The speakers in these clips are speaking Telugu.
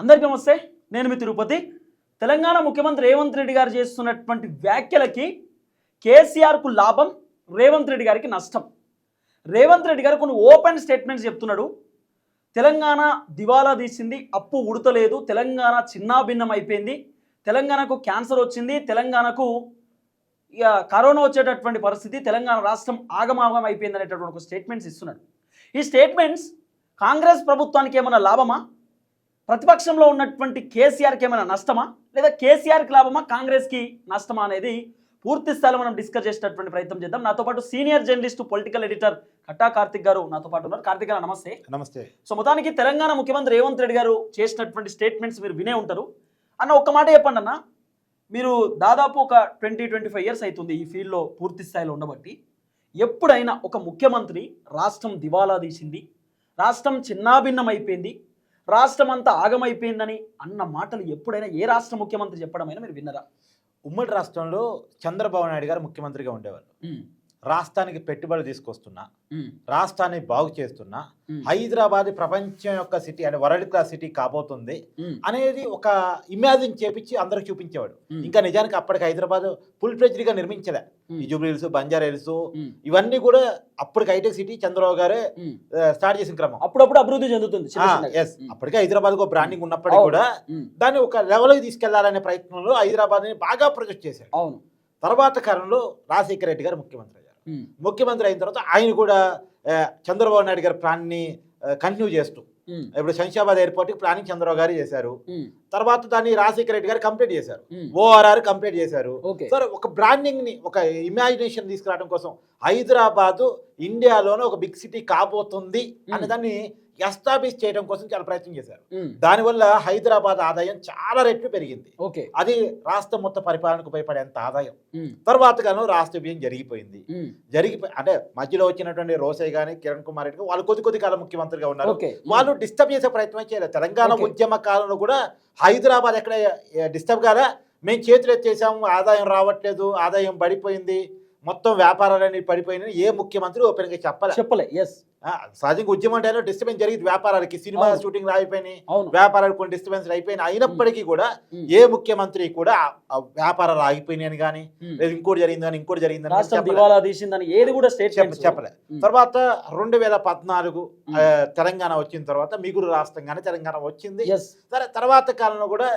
అందరికీ నమస్తే నేను మీ తిరుపతి. తెలంగాణ ముఖ్యమంత్రి రేవంత్ రెడ్డి గారు చేస్తున్నటువంటి వ్యాఖ్యలకి కేసీఆర్కు లాభం రేవంత్ రెడ్డి గారికి నష్టం. రేవంత్ రెడ్డి గారు కొన్ని ఓపెన్ స్టేట్మెంట్స్ చెప్తున్నాడు. తెలంగాణ దివాలా తీసింది అప్పు ఉడతలేదు తెలంగాణ చిన్నాభిన్నం అయిపోయింది తెలంగాణకు క్యాన్సర్ వచ్చింది తెలంగాణకు ఇక కరోనా వచ్చేటటువంటి పరిస్థితి తెలంగాణ రాష్ట్రం ఆగమాగం అయిపోయింది అనేటటువంటి ఒక స్టేట్మెంట్స్ ఇస్తున్నాడు. ఈ స్టేట్మెంట్స్ కాంగ్రెస్ ప్రభుత్వానికి ఏమైనా లాభమా? ప్రతిపక్షంలో ఉన్నటువంటి కేసీఆర్కి ఏమైనా నష్టమా? లేదా కేసీఆర్కి లాభమా? కాంగ్రెస్కి నష్టమా అనేది పూర్తి స్థాయిలో మనం డిస్కస్ చేసేటటువంటి ప్రయత్నం చేద్దాం. నాతో పాటు senior journalist political editor Katta Karthik garu నాతో పాటు ఉన్నారు. కార్తిక్ గారు నమస్తే. నమస్తే. సో మొత్తానికి తెలంగాణ ముఖ్యమంత్రి రేవంత్ రెడ్డి గారు చేసినటువంటి స్టేట్మెంట్స్ మీరు వినే ఉంటారు. అన్న ఒక్క మాట చెప్పండి అన్న. మీరు దాదాపు ఒక ట్వంటీ ట్వంటీ ఫైవ్ ఇయర్స్ అవుతుంది ఈ ఫీల్డ్లో పూర్తి స్థాయిలో ఉండబట్టి. ఎప్పుడైనా ఒక ముఖ్యమంత్రి రాష్ట్రం దివాలా తీసింది? రాష్ట్రం చిన్నాభిన్నం అయిపోయింది? రాష్ట్రం అంతా ఆగమైపోయిందని అన్న మాటలు ఎప్పుడైనా ఏ రాష్ట్ర ముఖ్యమంత్రి చెప్పడమైనా మీరు విన్నరా? ఉమ్మడి రాష్ట్రంలో చంద్రబాబు నాయుడు గారు ముఖ్యమంత్రిగా ఉండేవాళ్ళు. రాష్ట్రానికి పెట్టుబడి తీసుకొస్తున్నా రాష్ట్రాన్ని బాగు చేస్తున్నా హైదరాబాద్ ప్రపంచం యొక్క సిటీ అంటే వరల్డ్ క్లాస్ సిటీ కాబోతుంది అనేది ఒక ఇమాజిన్ చేపించి అందరికి చూపించేవాడు. ఇంకా నిజానికి అప్పటికి హైదరాబాద్ ఫుల్గా నిర్మించలే. ఈ జూబ్లీ హిల్స్ బంజారా హిల్స్ ఇవన్నీ కూడా అప్పటికి హైటెక్ సిటీ చంద్రబాబు గారే స్టార్ట్ చేసిన క్రమం. అప్పుడప్పుడు అభివృద్ధి చెందుతుంది. ఎస్ అప్పటికే హైదరాబాద్ ఒక బ్రాండింగ్ ఉన్నప్పటికీ కూడా దాన్ని ఒక లెవెల్కి తీసుకెళ్ళాలనే ప్రయత్నంలో హైదరాబాద్ని బాగా ప్రొజెక్ట్ చేశారు. అవును. తర్వాత కాలంలో రాజశేఖర రెడ్డి గారు ముఖ్యమంత్రి. ముఖ్యమంత్రి అయిన తర్వాత ఆయన కూడా చంద్రబాబు నాయుడు గారి ప్లాన్ని కంటిన్యూ చేస్తూ ఇప్పుడు శంషాబాద్ ఎయిర్పోర్ట్కి ప్లానింగ్ చంద్రబాబు గారు చేశారు. తర్వాత దాన్ని రాజశేఖర రెడ్డి గారు కంప్లీట్ చేశారు. ఓఆర్ఆర్ కంప్లీట్ చేశారు. సరే ఒక బ్రాండింగ్ని ఒక ఇమాజినేషన్ తీసుకురావడం కోసం హైదరాబాద్ ఇండియాలోనే ఒక బిగ్ సిటీ కాబోతుంది అనే దాన్ని ఎస్టాబ్లిష్ చేయడం కోసం చాలా ప్రయత్నం చేశారు. దానివల్ల హైదరాబాద్ ఆదాయం చాలా రెట్లు పెరిగింది. ఓకే. అది రాష్ట్ర మొత్తం పరిపాలనకు ఉపయోగపడేంత ఆదాయం. ఉమ్, తర్వాత గాను రాష్ట్ర విభజన జరిగిపోయింది. జరిగిపోయి అంటే మధ్యలో వచ్చినటువంటి రోసయ్య గాని కిరణ్ కుమార్ రెడ్డి వాళ్ళు కొద్ది కొద్ది కాలం ముఖ్యమంత్రిగా ఉన్నారు. వాళ్ళు డిస్టర్బ్ చేసే ప్రయత్నం చేయలేదు. తెలంగాణ. ఉద్యమ కాలంలో కూడా హైదరాబాద్ ఎక్కడ డిస్టర్బ్ కాలే. మేము చేతులు ఎత్తేసాము ఆదాయం రావట్లేదు ఆదాయం పడిపోయింది మొత్తం వ్యాపారాలన్నీ పడిపోయినాయి. ఏ ముఖ్యమంత్రి ఓపెన్గా చెప్పలే చెప్పలే ఎస్ సహజంగా ఉద్యమం అంటే డిస్టర్బెన్స్ జరిగింది వ్యాపారాలకి. సినిమా. షూటింగ్ అయిపోయినాయి. వ్యాపారాలు కొన్ని డిస్టర్బెన్స్ అయిపోయినాయి. అయినప్పటికీ కూడా ఏ ముఖ్యమంత్రి కూడా వ్యాపారాలు ఆగిపోయినాయని కానీ. లేదు ఇంకోటి జరిగిందని ఇంకోటి జరిగిందని ఏది కూడా స్టేట్మెంట్ చెప్పలే తర్వాత రెండు వేల పద్నాలుగు తెలంగాణ వచ్చిన తర్వాత మిగులు రాష్ట్రంగానే తెలంగాణ వచ్చింది. సరే తర్వాత కాలంలో కూడా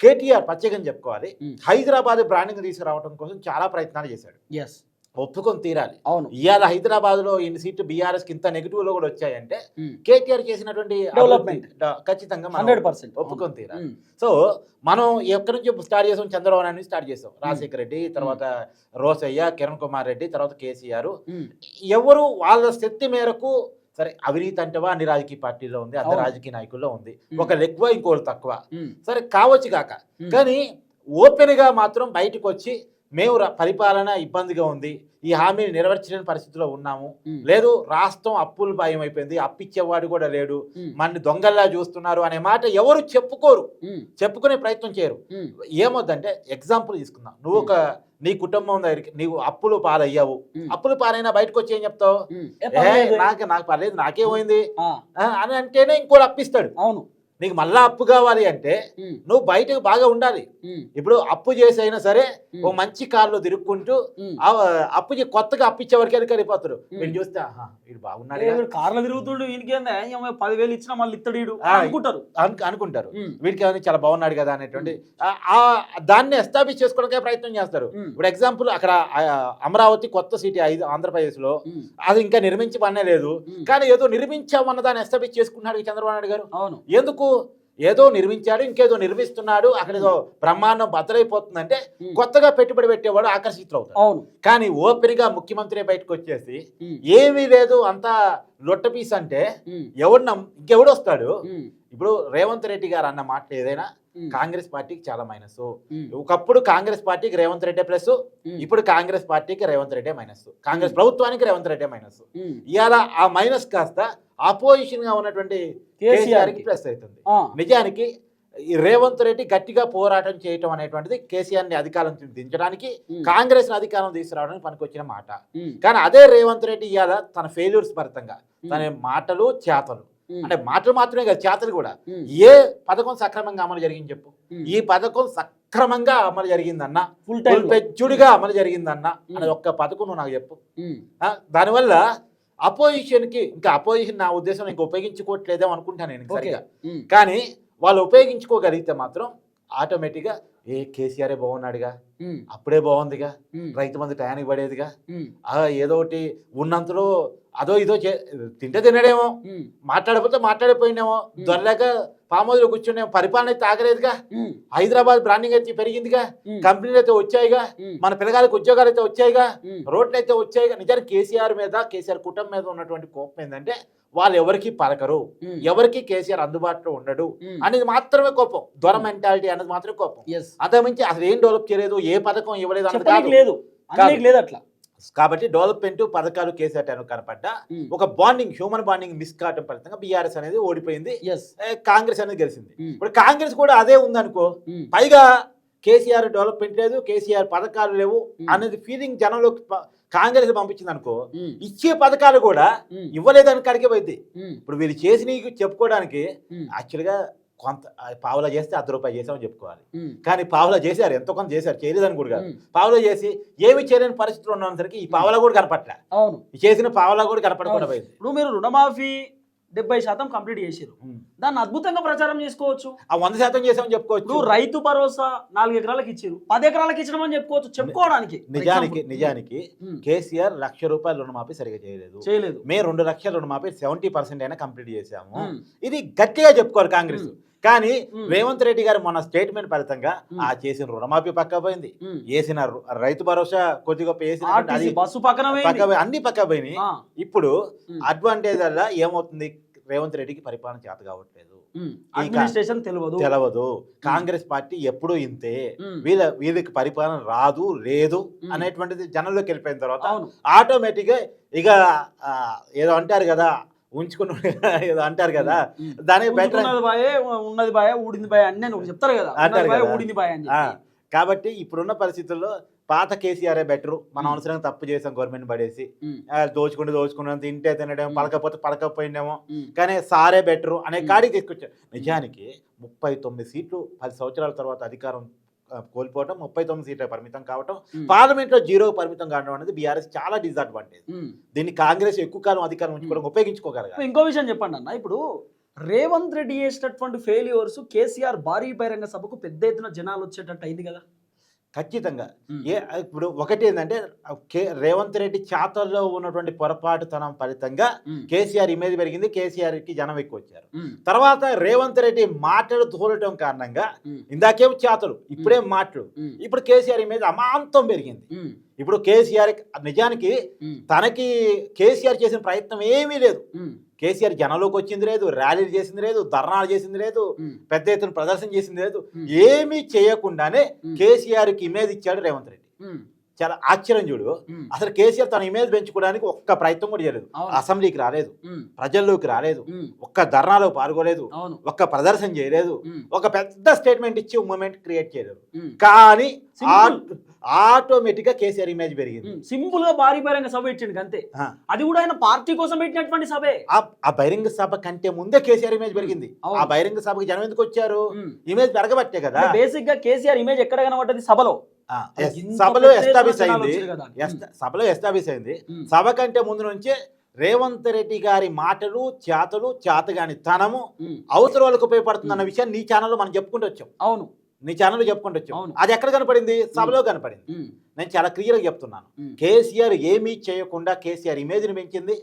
కేటీఆర్ ప్రత్యేకంగా చెప్పుకోవాలి. హైదరాబాద్ బ్రాండింగ్ తీసుకురావడం కోసం చాలా ప్రయత్నాలు చేశాడు. ఎస్ ఒప్పుకొని తీరాలి. అవును. ఇవాళ హైదరాబాద్లో ఇన్ని సీట్లు బీఆర్ఎస్కి ఇంత నెగిటివ్లో కూడా వచ్చాయంటే కేటీఆర్ చేసినటువంటి Development. అభివృద్ధి డ- ఖచ్చితంగా హండ్రెడ్ పర్సెంట్. ఒప్పుకొని తీరాలి. సో మనం ఎక్కడి నుంచి స్టార్ట్ చేసాం? చంద్రబాబు నాయుడు నుంచి స్టార్ట్ చేసాం. రాజశేఖర రెడ్డి తర్వాత రోసయ్య కిరణ్ కుమార్ రెడ్డి తర్వాత కేసీఆర్. ఎవరు వాళ్ళ శక్తి మేరకు సరే అవినీతి అంటవా? అన్ని రాజకీయ పార్టీలో ఉంది అవును. రాజకీయ నాయకుల్లో ఉంది. ఒకళ్ళు ఎక్కువ ఇంకోళ్ళు తక్కువ. సరే కావచ్చు కాక. కానీ ఓపెన్గా మాత్రం బయటకు వచ్చి మేము పరిపాలన ఇబ్బందిగా ఉంది. ఈ హామీని నెరవేర్చలేని పరిస్థితిలో ఉన్నాము. లేదు రాష్ట్రం అప్పులు భయం అయిపోయింది అప్పిచ్చేవాడు కూడా లేడు. మన దొంగల్లా చూస్తున్నారు అనే మాట ఎవరు చెప్పుకోరు. చెప్పుకునే ప్రయత్నం చేయరు. ఏమొద్దంటే ఎగ్జాంపుల్ తీసుకుందాం. నువ్వు ఒక నీ కుటుంబం దగ్గరికి నీవు అప్పులు పాలయ్యావు. అప్పులు పాలైనా బయటకు వచ్చి ఏం చెప్తావు? నాకు నాకు పర్లేదు నాకేమైంది అని అంటేనే ఇంకోటి అప్పిస్తాడు. అవును. నీకు మళ్ళా అప్పు కావాలి అంటే నువ్వు బయటకు బాగా ఉండాలి. ఇప్పుడు అప్పు చేసి అయినా సరే ఓ మంచి కార్లో తిరుక్కుంటూ అప్పు కొత్తగా అప్పిచ్చే వరకు వెళ్ళి వెళ్ళిపోతాడు ఉమ్. వీడు చూస్తే వీడు బాగున్నాడు కార్లో తిరుగుతుండు పదివేలు ఇచ్చినా మళ్ళీ ఇత్తడు అనుకుంటారు. అనుకుంటారు. వీడికి ఏమైనా చాలా బాగున్నాడు కదా అనేటువంటి ఆ- దాన్ని ఎస్టాబ్లిష్ చేసుకోవడానికి ప్రయత్నం చేస్తారు. ఇప్పుడు ఎగ్జాంపుల్ అక్కడ అమరావతి కొత్త సిటీ ఐదు ఆంధ్రప్రదేశ్లో అది ఇంకా నిర్మించి పనే లేదు. కానీ ఏదో నిర్మించామన్న దాన్ని ఎస్టాబ్లిష్ చేసుకున్నాడు చంద్రబాబు నాయుడు గారు. అవును. ఎందుకు? ఏదో నిర్మించాడు ఇంకేదో నిర్మిస్తున్నాడు అక్కడ ఏదో బ్రహ్మాండం బద్దలైపోతుందంటే కొత్తగా పెట్టుబడి పెట్టేవాడు ఆకర్షితులు అవుతాడు. అవును. కానీ ఓపెన్గా ముఖ్యమంత్రి బయటకు వచ్చేసి ఏమీ లేదు అంతా లొట్ట పీస్ అంటే ఎవడు ఇంకెవడు వస్తాడు? ఇప్పుడు రేవంత్ రెడ్డి గారు అన్న మాట ఏదైనా కాంగ్రెస్ పార్టీకి చాలా మైనస్ ఒకప్పుడు కాంగ్రెస్ పార్టీకి రేవంత్ రెడ్డి ప్లస్ ఇప్పుడు కాంగ్రెస్ పార్టీకి రేవంత్ రెడ్డి మైనస్ కాంగ్రెస్ ప్రభుత్వానికి రేవంత్ రెడ్డి మైనస్ ఇవాళ ఆ మైనస్ కాస్త అపోజిషన్గా ఉన్నటువంటి కేసీఆర్ కేసీఆర్కి. కి ప్లస్ అవుతుంది నిజానికి ఈ రేవంత్ రెడ్డి గట్టిగా పోరాటం చేయటం అనేటువంటిది కేసీఆర్ని అధికారం దించడానికి కాంగ్రెస్ అధికారం తీసుకురావడానికి పనికొచ్చిన మాట. కానీ అదే రేవంత్ రెడ్డి ఇవాళ తన ఫెయిల్యూర్స్ భరితంగా తన మాటలు చేతలు. అంటే మాటలు మాత్రమే కాదు చేతలు కూడా. ఏ పథకం సక్రమంగా అమలు జరిగింది చెప్పు. ఈ పథకం సక్రమంగా అమలు జరిగిందన్న ఫుల్ టైం పెచ్చుడిగా అమలు జరిగిందన్న అనేది ఒక్క పథకం నువ్వు నాకు చెప్పు. దానివల్ల అపోజిషన్కి ఇంకా అపోజిషన్ నా ఉద్దేశం ఇంకా ఉపయోగించుకోవట్లేదేమో అనుకుంటాను నేను సరిగా కానీ వాళ్ళు ఉపయోగించుకోగలిగితే మాత్రం ఆటోమేటిక్గా ఏ కేసీఆరే బాగున్నాడుగా అప్పుడే బాగుందిగా రైతు మంది టయానికి పడేదిగా ఏదో ఒకటి ఉన్నంతలో అదో ఇదో చే తింటే తినడేమో మాట్లాడకపోతే మాట్లాడిపోయినేమో దొరలేక పామోదులు కూర్చునేమో పరిపాలన అయితే ఆగలేదుగా హైదరాబాద్ బ్రాండింగ్ అయితే పెరిగిందిగా. కంపెనీలు అయితే వచ్చాయిగా. మన పిల్లగారికి ఉద్యోగాలు అయితే వచ్చాయిగా. రోడ్లు అయితే వచ్చాయిగా. నిజానికి కేసీఆర్ మీద కేసీఆర్ కుటుంబం మీద ఉన్నటువంటి కోపం ఏంటంటే వాళ్ళు ఎవరికి పలకరు. ఎవరికి కేసీఆర్ అందుబాటులో ఉండడు అనేది మాత్రమే కోపం. దొర మెంటాలిటీ అనేది మాత్రమే కోపం. అంతకుమించి అసలు ఏం డెవలప్ చేయలేదు ఏ పథకం ఇవ్వలేదు లేదు. లేదు అట్లా. కాబట్టి డెవలప్మెంట్ పథకాలు కేసీఆర్ కనపడ్డా. ఒక బాండింగ్ హ్యూమన్ బాండింగ్ మిస్ కావడం ఫలితంగా బీఆర్ఎస్ అనేది ఓడిపోయింది. కాంగ్రెస్ అనేది గెలిచింది. ఇప్పుడు కాంగ్రెస్ కూడా అదే ఉందనుకో పైగా కేసీఆర్ డెవలప్మెంట్ లేదు కేసీఆర్ పథకాలు లేవు అనేది ఫీలింగ్ జనంలోకి ప- కాంగ్రెస్ పంపించింది అనుకో ఇచ్చే పథకాలు కూడా ఇవ్వలేదని కాడికే పోయింది. ఇప్పుడు వీళ్ళు చేసి నీకు చెప్పుకోవడానికి యాక్చువల్గా కొంత పావులా చేస్తే అర్ధ రూపాయలు చేసామని చెప్పుకోవాలి. కానీ పావులా చేశారు ఎంతో కొంత చేశారు చేయలేదని కూడా కాదు. పావులా చేసి ఏమి చేయలేని పరిస్థితులు ఉన్నసరికి ఈ పావులా కూడా కనపట్లే. అవును. చేసిన పావులా కూడా కనపడకుండా పోయింది. ఇప్పుడు మీరు రుణమాఫీ డెబ్బై శాతం కంప్లీట్ చేసారు. దాన్ని అద్భుతంగా ప్రచారం చేసుకోవచ్చు. ఆ వంద శాతం చేసామని చెప్పుకోవచ్చు. రైతు భరోసా నాలుగు ఎకరాలకు ఇచ్చారు పది ఎకరాలకు ఇచ్చడం అని చెప్పుకోవచ్చు చెప్పుకోవడానికి. నిజానికి. నిజానికి కేసీఆర్ లక్ష రూపాయలు రుణమాఫీ సరిగా చేయలేదు. చేయలేదు. మే రెండు లక్షల రుణమాఫీ సెవెంటీ పర్సెంట్ అయినా కంప్లీట్ చేశాము. ఇది గట్టిగా చెప్పుకోవాలి కాంగ్రెస్. కానీ రేవంత్ రెడ్డి గారు మన స్టేట్మెంట్ ఫలితంగా. ఆ చేసిన రుణమాఫీ పక్క పోయింది. వేసిన రైతు భరోసా కొద్ది గొప్ప వేసిన బస్సు పక్కన అన్ని పక్క పోయినాయి. ఇప్పుడు అడ్వాంటేజ్ వల్ల ఏమవుతుంది? రేవంత్ రెడ్డికి పరిపాలన చేత కావట్లేదు. అడ్మినిస్ట్రేషన్ తెలియదు తెలవదు. కాంగ్రెస్ పార్టీ ఎప్పుడూ ఇంతే. వీళ్ళ వీళ్ళకి పరిపాలన రాదు లేదు. అనేటువంటిది జనంలోకి వెళ్ళిపోయిన తర్వాత అవును. ఆటోమేటిక్గా ఇక ఏదో అంటారు కదా ఉంచుకుని ఏదో అంటారు కదా. దానికి బెటర్ ఉన్నది బాయే ఉన్నది బాయే ఊడింది బాయే అని చెప్తారు కదా. ఊడింది బాయే అని. కాబట్టి ఇప్పుడున్న పరిస్థితుల్లో పాత కేసీఆర్ బెటరు మనం ఉమ్. అవసరంగా తప్పు చేసాం గవర్నమెంట్ పడేసి. దోచుకుంటూ దోచుకున్నాం తింటే తినడం పలకపోయినేమో ఉమ్, కానీ సారే బెటరు అనే. కాడికి తీసుకొచ్చారు. నిజానికి ముప్పై తొమ్మిది సీట్లు పది సంవత్సరాల తర్వాత అధికారం కోల్పోవటం ముప్పై తొమ్మిది సీట్ల పరిమితం కావటం ఉమ్, పార్లమెంట్లో జీరో పరిమితం కావడం అనేది బీఆర్ఎస్ చాలా డిసడ్వాంటేజ్. దీన్ని కాంగ్రెస్ ఎక్కువ కాలం అధికారం ఉంచుకోవడం ఉపయోగించుకోగలగాలి. ఇంకో విషయం చెప్పండి అన్న. ఇప్పుడు రేవంత్ రెడ్డి చేసినటువంటి ఫెయిల్యూర్స్ కేసీఆర్ భారీ బహిరంగ సభకు పెద్ద ఎత్తున జనాలు వచ్చేటట్టు అయింది కదా. ఖచ్చితంగా. ఏ ఇప్పుడు ఒకటి ఏంటంటే కే రేవంత్ రెడ్డి చాతల్లో ఉన్నటువంటి పొరపాటుతనం ఫలితంగా కేసీఆర్ ఇమేజ్ పెరిగింది కేసీఆర్కి జనం ఎక్కువ వచ్చారు. తర్వాత రేవంత్ రెడ్డి మాటలు తోలటం కారణంగా ఇందాకేం చాతలు ఇప్పుడే మాటలు. ఇప్పుడు కేసీఆర్ ఇమేజ్ అమాంతం పెరిగింది. ఇప్పుడు కేసీఆర్ నిజానికి తనకి కేసీఆర్ చేసిన ప్రయత్నం ఏమీ లేదు. కేసీఆర్ జనంలోకి వచ్చింది లేదు ర్యాలీలు చేసింది లేదు ధర్నాలు చేసింది లేదు పెద్ద ఎత్తున ప్రదర్శన చేసింది లేదు. ఏమీ చేయకుండానే కేసీఆర్కి ఇమేజ్ ఇచ్చాడు రేవంత్ రెడ్డి. చాలా ఆశ్చర్యం చూడు. అసలు కేసీఆర్ తన ఇమేజ్ పెంచుకోవడానికి ఒక్క ప్రయత్నం కూడా చేయలేదు. అసెంబ్లీకి రాలేదు. ప్రజల్లోకి రాలేదు. ఒక్క ధర్నాలో పాల్గొలేదు. ఒక్క ప్రదర్శన చేయలేదు. ఒక పెద్ద స్టేట్మెంట్ ఇచ్చి మూమెంట్ క్రియేట్ చేయలేదు. కానీ. ఆటోమేటిక్గా కేసీఆర్ ఇమేజ్ పెరిగింది. సింపుల్గా భారీ బహిరంగ సభ ఇచ్చిండు అంతే. అది కూడా ఆయన పార్టీ కోసం పెట్టినటువంటి సభే. ఆ- బహిరంగ సభ కంటే ముందే కేసీఆర్ ఇమేజ్ పెరిగింది. ఆ బహిరంగ సభకి జనం ఎందుకు వచ్చారు. ఇమేజ్ పెరగబట్టే కదా. బేసిక్గా కేసీఆర్ ఇమేజ్ ఎక్కడ కనబడ్డది? సభలో. సభలో ఎస్టాబ్లిష్ అయింది. సభలో ఎస్టాబ్లిష్ అయింది. సభ కంటే ముందు నుంచే రేవంత్ రెడ్డి గారి మాటలు చేతలు చేతగాని తనము అవసరం వాళ్ళకు ఉపయోగపడుతుంది అన్న విషయాన్ని నీ ఛానల్లో మనం చెప్పుకుంటూ వచ్చాం. అవును. నీ ఛానల్లో చెప్పుకుంటూ వచ్చాం. అది ఎక్కడ కనపడింది? సభలో కనపడింది. నేను చాలా క్లియర్గా చెప్తున్నాను. ఉమ్, కేసీఆర్ ఏమీ చేయకుండా కేసీఆర్ ఇమేజ్ని పెంచింది.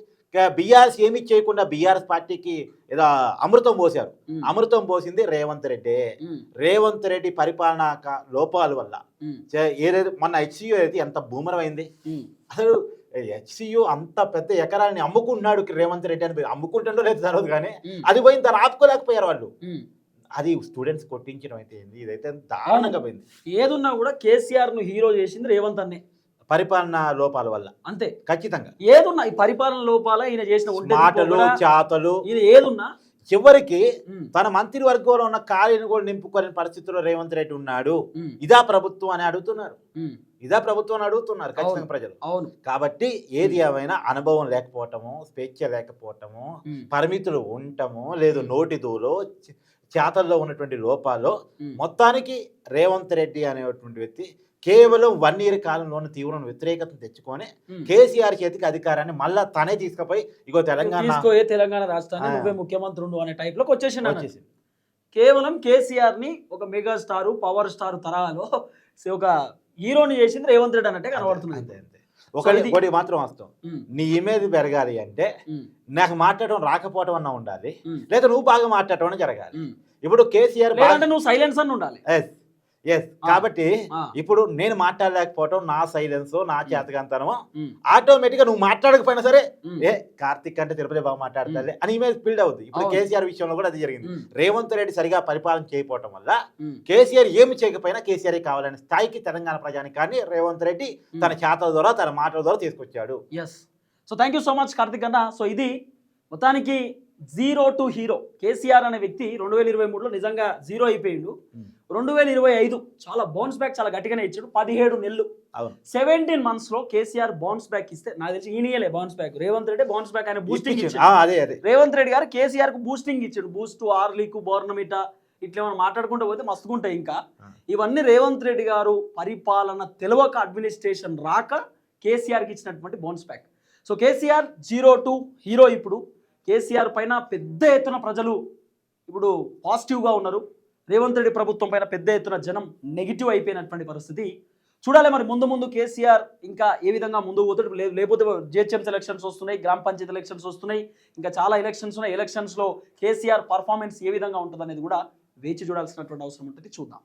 బీఆర్ఎస్ ఏమీ చేయకుండా బీఆర్ఎస్ పార్టీకి ఏదో అమృతం పోసారు అమృతం పోసింది రేవంత్ రెడ్డి. రేవంత్ రెడ్డి పరిపాలన లోపాల వల్ల. ఏదైతే మొన్న హెచ్సియు అయితే ఎంత భూమరమైంది అసలు హెచ్సియు అంత పెద్ద ఎకరాన్ని అమ్ముకున్నాడు రేవంత్ రెడ్డి అని అమ్ముకుంటుండో లేదు తర్వాత కానీ అది పోయిన తర్వాత ఆపుకోలేకపోయారు వాళ్ళు. అది స్టూడెంట్స్ కొట్టించడం అయితే ఇదైతే దారుణంగా పోయింది. ఏదున్నా కూడా కేసీఆర్ను హీరో చేసింది రేవంత్ అన్నే. పరిపాలన లోపాల వల్ల. అంతే. ఖచ్చితంగా. ఏదున్నా ఈ పరిపాలన లోపాల ఈయన చేసిన మాటలు చాతలు. ఇది ఏదున్నా చివరికి తన మంత్రివర్గంలో ఉన్న ఖాళీని కూడా నింపుకోలేని పరిస్థితిలో రేవంత్ రెడ్డి ఉన్నాడు. ఇదా ప్రభుత్వం అని అడుగుతున్నారు. ఇదా ప్రభుత్వం అని అడుగుతున్నారు ఖచ్చితంగా. ప్రజలు. అవును. కాబట్టి ఏది ఏమైనా అనుభవం లేకపోవటము స్వేచ్ఛ లేకపోవటము పరిమితులు ఉండటము లేదు. నోటి దూలో చేతల్లో ఉన్నటువంటి లోపాలు మొత్తానికి రేవంత్ రెడ్డి అనేటువంటి వ్యక్తి కేవలం వన్ ఇయర్ కాలంలోని తీవ్ర వ్యతిరేకతను తెచ్చుకొని. కేసీఆర్ చేతికి అధికారాన్ని మళ్ళా తనే తీసుకుపోయి ఇగో తెలంగాణ తెలంగాణ రాష్ట్రాన్ని. నువ్వే ముఖ్యమంత్రి ఉండు అనే టైప్లోకి. వచ్చేసింది కేవలం కేసీఆర్ని ఒక మెగా స్టార్ పవర్ స్టార్ తరాలో ఒక హీరోని చేసింది రేవంత్ రెడ్డి అన్నట్టే కనబడుతుంది. అంతే అంతే. ఒకటి ఒకటి మాత్రం వాస్తవం. ఉమ్, నీ ఇమేజ్ పెరగాలి అంటే నాకు మాట్లాడడం రాకపోవడం అన్నా ఉండాలి లేదా నువ్వు బాగా మాట్లాడటం జరగాలి. ఇప్పుడు కేసీఆర్ నువ్వు సైలెన్స్ అని ఉండాలి. ఎస్. కాబట్టి ఇప్పుడు నేను మాట్లాడలేకపోవటం నా సైలెన్స్ నా చేతకంతనము ఆటోమేటిక్గా నువ్వు మాట్లాడకపోయినా సరే ఏ కార్తిక్ అంటే తిరుపతి బాగా మాట్లాడతారు అని ఇమేజ్ బిల్డ్ అవుద్ది. ఇప్పుడు. కేసీఆర్ విషయంలో కూడా అది జరిగింది. రేవంత్ రెడ్డి సరిగా పరిపాలన చేయకపోవటం వల్ల కేసీఆర్ ఏమి చేయకపోయినా కేసీఆర్ కావాలనే స్థాయికి తెలంగాణ ప్రజానికాన్ని రేవంత్ రెడ్డి తన చేతల ద్వారా తన మాటల ద్వారా తీసుకొచ్చాడు. Yes so thank you so much Karthik అన్న. సో ఇది మొత్తానికి జీరో టు హీరో. కేసీఆర్ అనే వ్యక్తి రెండు వేల ఇరవై మూడులో నిజంగా జీరో అయిపోయిండు. రెండు వేల ఇరవై ఐదు చాలా బౌన్స్ బ్యాక్ చాలా గట్టిగానే ఇచ్చాడు. పదిహేడు నెలలు. సెవెంటీన్ మంత్స్లో కేసీఆర్ బౌన్స్ బ్యాక్ ఇస్తే నాకు తెలిసి ఈయనలే bounce back Revanth Reddy bounce back ఆయన బూస్టింగ్ ఇచ్చిండు. రేవంత్ రెడ్డి గారు కేసీఆర్కు బూస్టింగ్ ఇచ్చాడు బూస్ట్ ఆర్లీకు బోర్నమిటా ఇట్లా ఏమైనా మాట్లాడుకుంటూ పోతే మస్తుకుంటాయి ఇంకా. ఇవన్నీ రేవంత్ రెడ్డి గారు పరిపాలన తెలియక అడ్మినిస్ట్రేషన్ రాక కేసీఆర్కి ఇచ్చినటువంటి bounce back so KCR zero to hero ఇప్పుడు. కేసీఆర్ పైన పెద్ద ఎత్తున ప్రజలు ఇప్పుడు పాజిటివ్గా ఉన్నారు. రేవంత్ రెడ్డి ప్రభుత్వం పైన పెద్ద ఎత్తున జనం నెగిటివ్ అయిపోయినటువంటి పరిస్థితి. చూడాలి మరి ముందు ముందు కేసీఆర్ ఇంకా ఏ విధంగా ముందుకు పోతాడు. లేకపోతే జిహెచ్ఎంసీ ఎలక్షన్స్ వస్తున్నాయి గ్రామ పంచాయతీ ఎలక్షన్స్ వస్తున్నాయి ఇంకా చాలా ఎలక్షన్స్ ఉన్నాయి. ఎలక్షన్స్లో కేసీఆర్ పర్ఫార్మెన్స్ ఏ విధంగా ఉంటుంది అనేది కూడా వేచి చూడాల్సినటువంటి అవసరం ఉంటుంది. చూద్దాం.